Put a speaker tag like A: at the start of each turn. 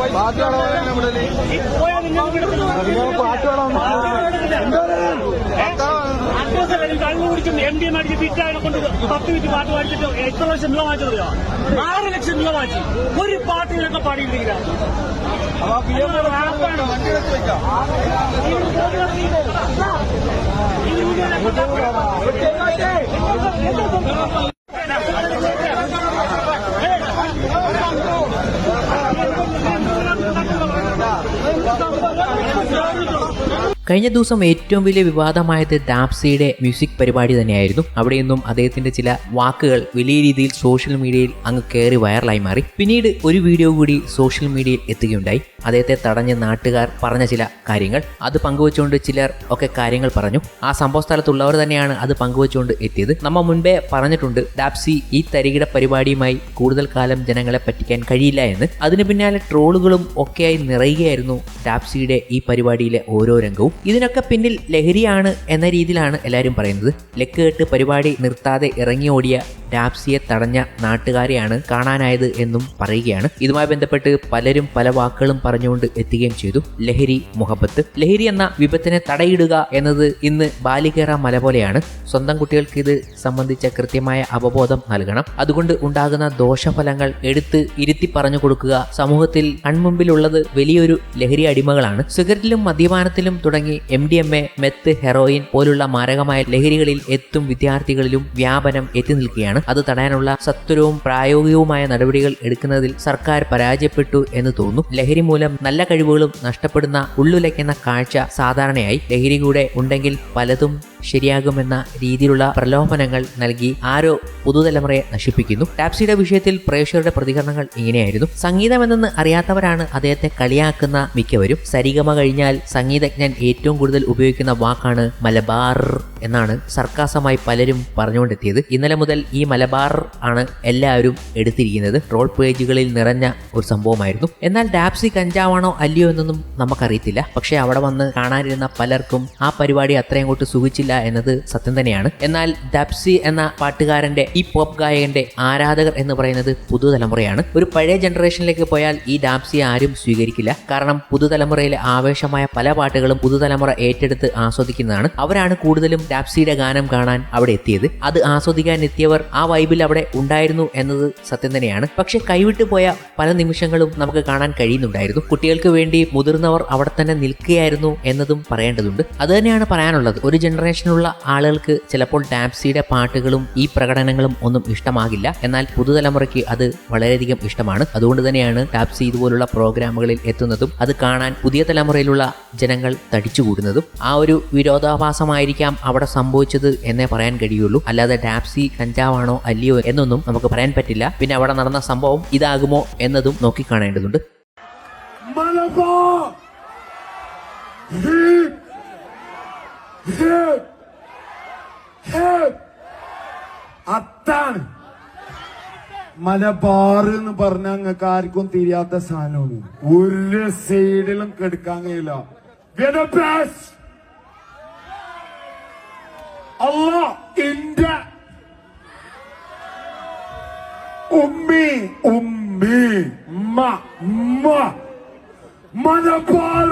A: കള്ളു നിങ്ങൾ M D M അടിച്ച് ഫിറ്റായനെ കൊണ്ട് പത്ത് മിനിറ്റ് പാട്ട് പാടിച്ചിട്ട് എത്ര ലക്ഷം രൂപ വാങ്ങിച്ചത് ആറ് ലക്ഷം രൂപ വാങ്ങിച്ചു ഒരു പാട്ടിലൊക്കെ പാടിയിട്ടില്ല
B: കഴിഞ്ഞ ദിവസം ഏറ്റവും വലിയ വിവാദമായത് ഡാപ്സിയുടെ മ്യൂസിക് പരിപാടി തന്നെയായിരുന്നു. അവിടെ നിന്നും അദ്ദേഹത്തിന്റെ ചില വാക്കുകൾ വലിയ രീതിയിൽ സോഷ്യൽ മീഡിയയിൽ അങ്ങ് കയറി വൈറലായി മാറി. പിന്നീട് ഒരു വീഡിയോ കൂടി സോഷ്യൽ മീഡിയയിൽ എത്തുകയുണ്ടായി. അദ്ദേഹത്തെ തടഞ്ഞ് നാട്ടുകാർ പറഞ്ഞ ചില കാര്യങ്ങൾ. അത് പങ്കുവച്ചുകൊണ്ട് ചിലർ ഒക്കെ കാര്യങ്ങൾ പറഞ്ഞു. ആ സംഭവ സ്ഥലത്തുള്ളവർ തന്നെയാണ് അത് പങ്കുവച്ചുകൊണ്ട് എത്തിയത്. നമ്മൾ മുൻപേ പറഞ്ഞിട്ടുണ്ട് ഡാപ്സി ഈ തരികിട പരിപാടിയുമായി കൂടുതൽ കാലം ജനങ്ങളെ പറ്റിക്കാൻ കഴിയില്ല എന്ന്. അതിന് പിന്നാലെ ട്രോളുകളും ഒക്കെയായി നിറയുകയായിരുന്നു ഡാപ്സിയുടെ ഈ പരിപാടിയിലെ ഓരോ രംഗവും. ഇതിനൊക്കെ പിന്നിൽ ലഹരിയാണ് എന്ന രീതിയിലാണ് എല്ലാവരും പറയുന്നത്. ലക്ക് കേട്ട് പരിപാടി നിർത്താതെ ഇറങ്ങി ഓടിയ ഡാപ്സിയെ തടഞ്ഞ നാട്ടുകാരെയാണ് കാണാനായത് എന്നും പറയുകയാണ്. ഇതുമായി ബന്ധപ്പെട്ട് പലരും പല വാക്കുകളും പറഞ്ഞുകൊണ്ട് എത്തുകയും ചെയ്തു. ലഹരി മുഹബത്ത്. ലഹരി എന്ന വിപത്തിനെ തടയിടുക എന്നത് ഇന്ന് ബാലികേറ മല പോലെയാണ്. സ്വന്തം കുട്ടികൾക്ക് ഇത് സംബന്ധിച്ച കൃത്യമായ അവബോധം നൽകണം. അതുകൊണ്ട് ഉണ്ടാകുന്ന ദോഷഫലങ്ങൾ എടുത്ത് ഇരുത്തി പറഞ്ഞു കൊടുക്കുക സമൂഹത്തിൽ കൺമുമ്പിലുള്ളത് വലിയൊരു ലഹരി അടിമകളാണ്. സിഗരറ്റിലും മദ്യപാനത്തിലും തുടങ്ങി M D M A meth heroin പോലുള്ള മാരകമായ ലഹരികളിൽ എത്തും വിദ്യാർത്ഥികളിലും വ്യാപനം എത്തി നിൽക്കുകയാണ്. അത് തടയാനുള്ള സത്വരവും പ്രായോഗികവുമായ നടപടികൾ എടുക്കുന്നതിൽ സർക്കാർ പരാജയപ്പെട്ടു എന്ന് തോന്നുന്നു. ലഹരി മൂലം നല്ല കഴിവുകളും നഷ്ടപ്പെടുന്ന ഉള്ളുലയ്ക്കുന്ന കാഴ്ച സാധാരണയായി ലഹരി കൂടെ ഉണ്ടെങ്കിൽ പലതും ശരിയാകുമെന്ന രീതിയിലുള്ള പ്രലോഭനങ്ങൾ നൽകി ആരോ പുതുതലമുറയെ നശിപ്പിക്കുന്നു. ടാപ്സിയുടെ വിഷയത്തിൽ പ്രേക്ഷകരുടെ പ്രതികരണങ്ങൾ ഇങ്ങനെയായിരുന്നു. സംഗീതം എന്തെന്ന് അറിയാത്തവരാണ് അദ്ദേഹത്തെ കളിയാക്കുന്ന മിക്കവരും. സരിഗമ കഴിഞ്ഞാൽ സംഗീതജ്ഞൻ ഏറ്റവും കൂടുതൽ ഉപയോഗിക്കുന്ന വാക്കാണ് മലബാർ എന്നാണ് സർക്കാസമായി പലരും പറഞ്ഞുകൊണ്ടെത്തിയത്. ഇന്നലെ മുതൽ ഈ മലബാർ ആണ് എല്ലാവരും എടുത്തിരിക്കുന്നത്. ട്രോൾ പേജുകളിൽ നിറഞ്ഞ ഒരു സംഭവമായിരുന്നു. എന്നാൽ ടാപ്സി കഞ്ചാവാണോ അല്ലയോ എന്നൊന്നും നമുക്കറിയത്തില്ല. പക്ഷേ അവിടെ വന്ന് കാണാനിരുന്ന പലർക്കും ആ പരിപാടി അത്രയും അങ്ങോട്ട് സുഖിച്ചില്ല എന്നത് സത്യം തന്നെയാണ്. എന്നാൽ ദപ്സി എന്ന പാട്ടുകാരന്റെ ഈ പോപ്പ് ഗായകന്റെ ആരാധകർ എന്ന് പറയുന്നത് പുതുതലമുറയാണ്. ഒരു പഴയ ജനറേഷനിലേക്ക് പോയാൽ ഈ ഡാപ്സിയെ ആരും സ്വീകരിക്കില്ല. കാരണം പുതുതലമുറയിലെ ആവേശമായ പല പാട്ടുകളും പുതുതലമുറ ഏറ്റെടുത്ത് ആസ്വദിക്കുന്നതാണ്. അവരാണ് കൂടുതലും ഡാപ്സിയുടെ ഗാനം കാണാൻ അവിടെ എത്തിയത്. അത് ആസ്വദിക്കാൻ എത്തിയവർ ആ വൈബിൽ അവിടെ ഉണ്ടായിരുന്നു എന്നത് സത്യം തന്നെയാണ്. പക്ഷെ കൈവിട്ടു പോയ പല നിമിഷങ്ങളും നമുക്ക് കാണാൻ കഴിയുന്നുണ്ടായിരുന്നു. കുട്ടികൾക്ക് വേണ്ടി മുതിർന്നവർ അവിടെ തന്നെ നിൽക്കുകയായിരുന്നു എന്നതും പറയേണ്ടതുണ്ട്. അത് തന്നെയാണ് പറയാനുള്ളത്. ഒരു ജനറേഷനുള്ള ആളുകൾക്ക് ചിലപ്പോൾ ഡാപ്സിയുടെ പാട്ടുകളും ഈ പ്രകടനങ്ങളും ഒന്നും ഇഷ്ടമാകില്ല. എന്നാൽ പുതുതലമുറയ്ക്ക് അത് വളരെയധികം ഇഷ്ടമാണ്. അതുകൊണ്ട് തന്നെയാണ് ടാപ്സി ഇതുപോലുള്ള പ്രോഗ്രാമുകളിൽ എത്തുന്നതും അത് കാണാൻ പുതിയ തലമുറയിലുള്ള ജനങ്ങൾ തടിച്ചുകൂടുന്നതും. ആ ഒരു വിരോധാഭാസമായിരിക്കാം അവിടെ സംഭവിച്ചത് എന്നേ പറയാൻ കഴിയുള്ളൂ. അല്ലാതെ ടാപ്സി കഞ്ചാവാണോ അല്ലയോ എന്നൊന്നും നമുക്ക് പറയാൻ പറ്റില്ല. പിന്നെ അവിടെ നടന്ന സംഭവം ഇതാകുമോ എന്നതും നോക്കിക്കാണേണ്ടതുണ്ട്
C: ഹിപ് അത്താണ് മലബാർ എന്ന് പറഞ്ഞാൽ നിങ്ങൾക്ക് ആർക്കും തിരിയാത്ത സാധനമാണ്. ഒരു സൈഡിലും കെടുക്കാൻ കഴിയില്ല. അല്ല ഇന്ത്യ ഉമ്മി ഉമ്മി. മലബാർ